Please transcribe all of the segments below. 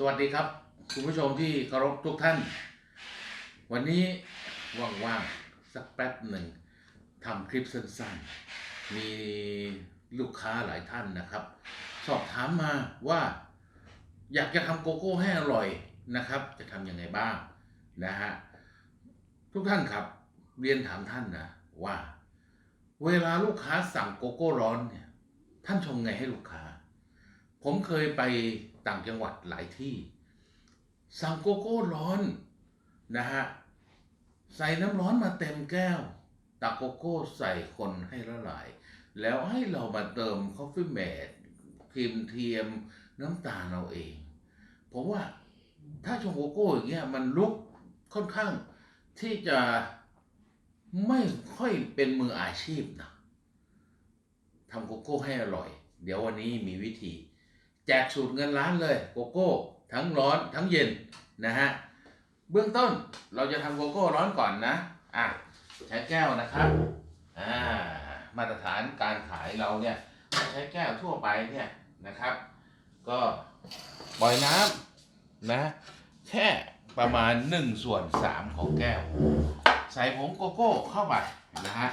สวัสดีครับ คุณผู้ชมที่เคารพทุกท่าน วันนี้ว่างๆสักแป๊บหนึ่งทำคลิปสั้นๆ มีลูกค้าหลายท่านนะครับ สอบถามมาว่าอยากจะทำโกโก้ให้อร่อยนะครับ จะทำยังไงบ้างนะฮะทุกท่านครับเรียนถามท่านนะว่า เวลาลูกค้าสั่งโกโก้ร้อนเนี่ยท่านชงไงให้ลูกค้า ผมเคยไป ต่างจังหวัดหลายที่ สั่งโกโก้ร้อนนะฮะใส่น้ำร้อนมาเต็มแก้ว ตักโกโก้ใส่คนให้ละลาย แล้วให้เรามาเติมคอฟฟี่เมดครีมเทียมน้ำตาลเราเองผมว่าถ้าชงโกโก้อย่างเงี้ยมันลุกค่อนข้างที่จะไม่ค่อยเป็นมืออาชีพนะทำโกโก้ให้อร่อย เดี๋ยววันนี้มีวิธี แจกสูตรเงินล้านเลยโกโก้ ทั้งร้อนทั้งเย็นนะฮะเบื้องต้นเราจะทำโกโก้ร้อนก่อนนะอะใช้แก้วนะครับอ่ามาตรฐานการขายเราเนี่ยใช้แก้วทั่วไปเนี่ยนะครับ ก็ปล่อยน้ำนะแค่ประมาณ1ส่วน3ของแก้ว ใส่ผงโกโก้เข้าไปนะฮะ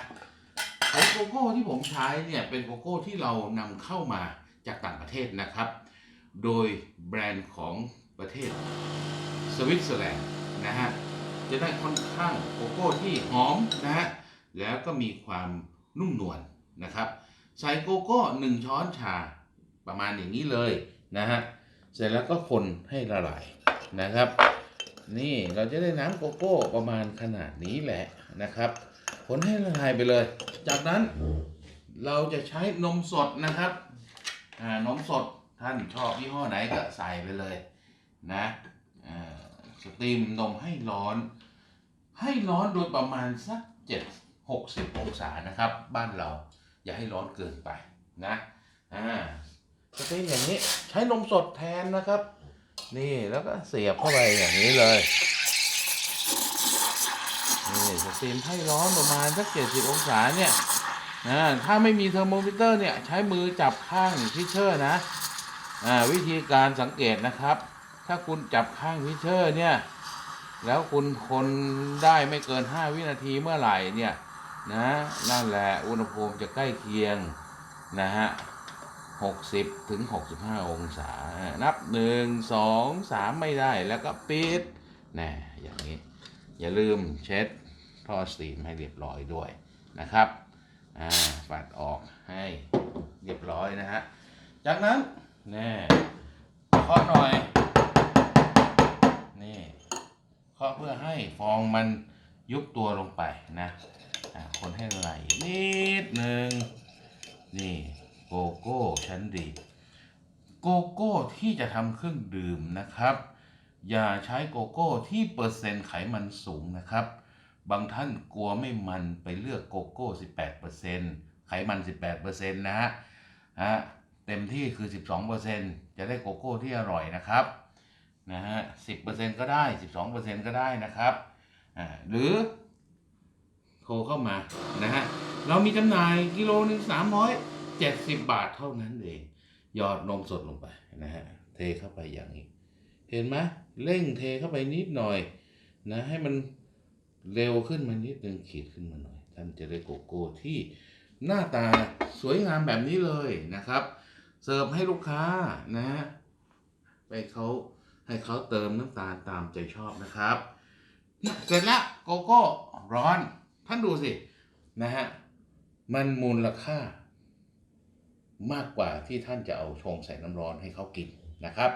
ผงโกโก้ที่ผมใช้เนี่ยเป็นโกโก้ที่เรานำเข้ามา จากต่างประเทศนะครับ โดยแบรนด์ของประเทศสวิตเซอร์แลนด์นะฮะจะได้ค่อนข้างโกโก้ที่หอมนะฮะแล้วก็มีความนุ่มนวลนะครับ ใส่โกโก้หนึ่งช้อนชาประมาณอย่างนี้เลยนะฮะเสร็จแล้วก็คนให้ละลายนะครับ นี่เราจะได้น้ำโกโก้ประมาณขนาดนี้แหละนะครับ คนให้ละลายไปเลย จากนั้นเราจะใช้นมสดนะครับ นมสดท่านชอบยี่ห้อไหนก็ใส่ไปเลยนะสตรีมนมให้ร้อน ให้ร้อนโดยประมาณสักเจ็ดหกสิบองศานะครับ บ้านเราอย่าให้ร้อนเกินไปนะอ่าสตรีมอย่างนี้ใช้นมสดแทนนะครับ นี่แล้วก็เสียบเข้าไปอย่างนี้เลยนี่สตรีมให้ร้อนประมาณสักเจ็ดสิบองศาเนี่ย นะถ้าไม่มีเทอร์โมมิเตอร์เนี่ยใช้มือจับข้างพิเชอร์นะวิธีการสังเกตนะครับ ถ้าคุณจับข้างพิเชอร์เนี่ย แล้วคุณคนได้ไม่เกิน 5 วินาทีเมื่อไหร่เนี่ยนะนั่นแหละอุณหภูมิจะใกล้เคียงนะฮะ60ถึง65 องศา นับ 1 2 3 ไม่ได้แล้วก็ปิดแน่อย่างนี้ อย่าลืมเช็ดท่อสตรีมให้เรียบร้อยด้วยนะครับ อ่าปัดออกให้เรียบร้อยนะฮะ จากนั้นแน่เคาะหน่อย นี่เคาะเพื่อให้ฟองมันยุบตัวลงไปนะคนให้ละลนิดหนึ่งนี่โกโก้ชั้นดีโกโก้ที่จะทำเครื่องดื่มนะครับ อย่าใช้โกโก้ที่เปอร์เซ็นต์ไขมันสูงนะครับ บางท่านกลัวไม่มันไปเลือกโกโก้ 18%ไขมัน 18%นะฮะฮะเต็มที่คือ 12%จะได้โกโก้ที่อร่อยนะครับนะฮะ10%ก็ได้ 12%ก็ได้นะครับอ่าหรือโทรเข้ามานะฮะเรามีจำหน่ายกิโลหนึ่ง370 บาทเท่านั้นเอง หยอดนมสดลงไปนะฮะเทเข้าไปอย่างนี้ เห็นไหมเร่งเทเข้าไปนิดหน่อยนะให้มัน เร็วขึ้นมานิดนึงขีดขึ้นมาหน่อย ท่านจะได้โกโก้ที่หน้าตาสวยงามแบบนี้เลยนะครับ เสิร์ฟให้ลูกค้านะฮะไปเขาให้เขาเติมน้ำตาลตามใจชอบนะครับเนี่ยเสร็จแล้วโกโก้ร้อน ท่านดูสินะฮะมันมูลค่ามากกว่าที่ท่านจะเอาชงใส่น้ำร้อนให้เขากินนะครับ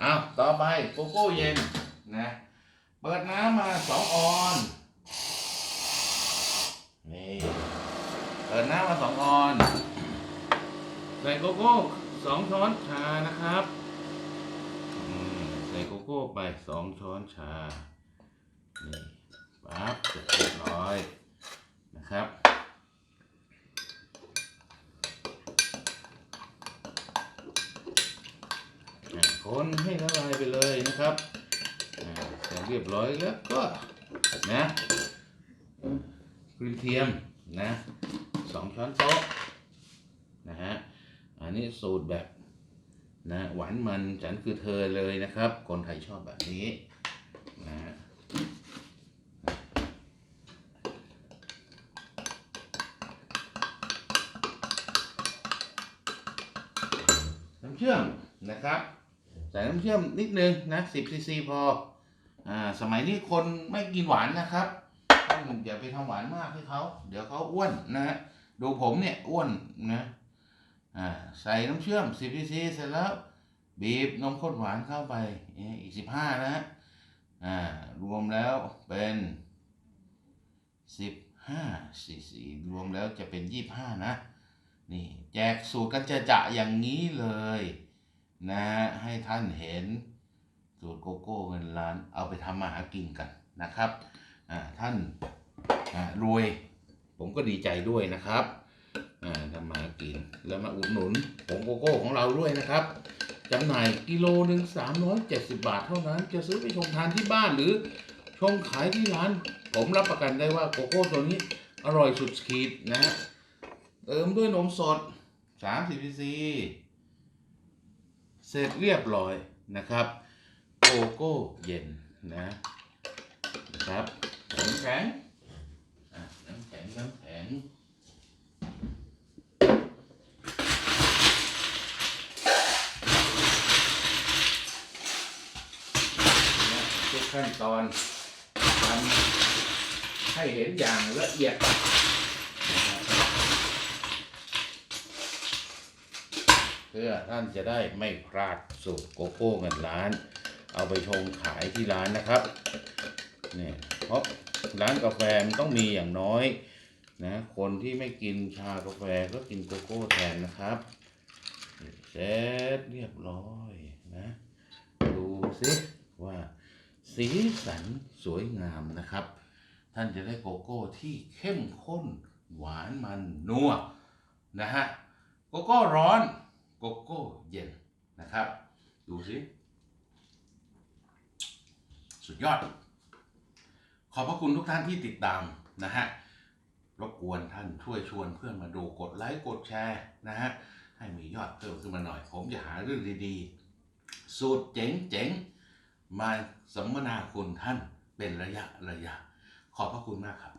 เอาต่อไปโกโก้เย็นนะ เปิดน้ำมาสองออน นี่ เปิดน้ำมาสองออน ใส่โกโก้สองช้อนชานะครับใส่โกโก้ไปสองช้อนชา นี่ปั๊บเสร็จเรียบร้อยนะครับอ่คนให้ละลายไปเลยนะครับ เรียบร้อยแล้วก็นะครีมเทียมนะสองช้อนโต๊ะนะฮะอันนี้สูตรแบบนะหวานมันฉันคือเธอเลยนะครับ คนไทยชอบแบบนี้นะฮะน้ำเชื่อมนะครับใส่น้ำเชื่อมนิดนึงนะ10ซีซีพอ อ่าสมัยนี้คนไม่กินหวานนะครับต้องอย่าไปทำหวานมากให้เขาเดี๋ยวเขาอ้วนนะฮะดูผมเนี่ยอ้วนนะอ่าใส่น้ำเชื่อม 10ซีซีเสร็จแล้วบีบนมข้นหวานเข้าไปอีกสิบห้านะฮะอ่ารวมแล้วเป็นสิบห้าซีซีรวมแล้วจะเป็นยี่บห้านะ นี่แจกสูตรกันจะจะอย่างนี้เลย นะฮะให้ท่านเห็น สูตรโกโก้เงินล้านเอาไปทำมาหากินกันนะครับท่านรวย ผมก็ดีใจด้วยนะครับทำมาหากินแล้วมาอุดหนุนผงโกโก้ของเราด้วยนะครับจำหน่ายกิโลหนึ่ง370 บาทเท่านั้น จะซื้อไปชงทานที่บ้านหรือชงขายที่ร้าน ผมรับประกันได้ว่าโกโก้ตัวนี้อร่อยสุดขีดนะฮะเติมด้วยนมสด30 cc เสร็จเรียบร้อยนะครับ โกโก้เย็นนะนะครับน้ำแข็งน้ำแข็งน้ำแข็งทุกขั้นตอนทำให้เห็นอย่างละเอียดเพื่อท่านจะได้ไม่พลาดสูตรโกโก้เงินล้าน ไปชงขายที่ร้านนะครับเนี่ยเพราะร้านกาแฟมันต้องมีอย่างน้อยนะคนที่ไม่กินชากาแฟก็กินโกโก้แทนนะครับเสร็จเรียบร้อยนะดูสิว่าสีสันสวยงามนะครับ ท่านจะได้โกโก้ที่เข้มข้นหวานมันนัวนะฮะโกโก้ร้อนโกโก้เย็นนะครับ ดูสิ สุดยอด ขอบพระคุณทุกท่านที่ติดตามนะฮะรบกวนท่านช่วยชวนเพื่อนมาดูกดไลค์กดแชร์นะฮะให้มียอดเพิ่มขึ้นมาหน่อย ผมจะหาเรื่องดีๆ สูตรเจ๋งๆ มาสัมมนาคุณท่านเป็นระยะระยะ ขอบพระคุณมากครับ